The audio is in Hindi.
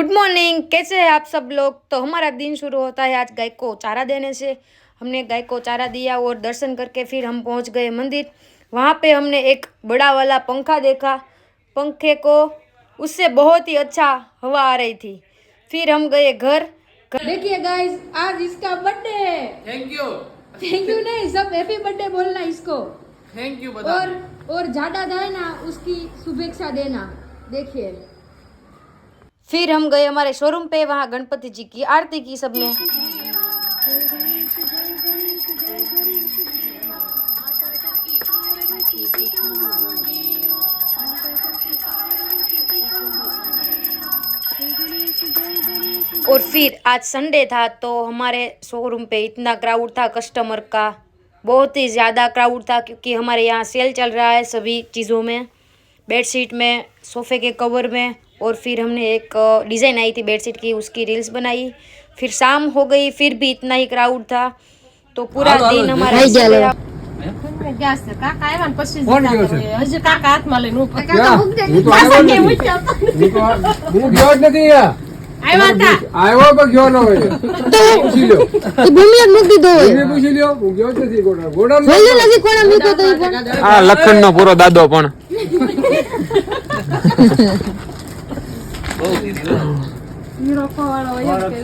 गुड मॉर्निंग कैसे हैं आप सब लोग? तो हमारा दिन शुरू होता है आज गाय को चारा देने से। हमने गाय को चारा दिया और दर्शन करके फिर हम पहुँच गए मंदिर। वहाँ पे हमने एक बड़ा वाला पंखा देखा। पंखे को उससे बहुत ही अच्छा हवा आ रही थी। फिर हम गए घर। देखिए गाइस आज इसका बर्थडे है। थैंक यू थैंक यू नहीं सब हैप्पी बर्थडे बोलना इसको। थैंक यू और और ज़्यादा जाए ना उसकी शुभेच्छा देना। देखिए। फिर हम गए हमारे शोरूम पे, वहाँ गणपति जी की आरती की सबने। और फिर आज संडे था तो हमारे शोरूम पे इतना क्राउड था कस्टमर का। बहुत ही ज़्यादा क्राउड था, क्योंकि हमारे यहाँ सेल चल रहा है सभी चीज़ों में। बेडशीट में सोफ़े के कवर में और फिर हमने एक डिज़ाइन आई थी बेडशीट की उसकी रील्स बनाई फिर शाम हो गई फिर भी इतना ही क्राउड था तो पूरा दिन हमारा ऐसे गया। ગેસ છે કાકા આવ્યા ને પછી કોણ જતા ગયો કરો. છે? હજી કાકા હાથમાં લઈને ઊભા. ક્યાં? હું તો આવ્યો જ નથી. હું તો આ- હું ગયો જ નથી યાર. આવ્યા હતા આવ્યો પણ ગયો ન હોય પૂછી લ્યો ભૂમિએ મૂકી દીધો હોય એને પૂછી લ્યો હું ગયો જ નથી ગોડા ગોડા જોયું નથી કોણે મૂક્યો તો ઈ પણ આ લખન નો પૂરો દાદો પણ હીરો ખવાડો હોય જ કે.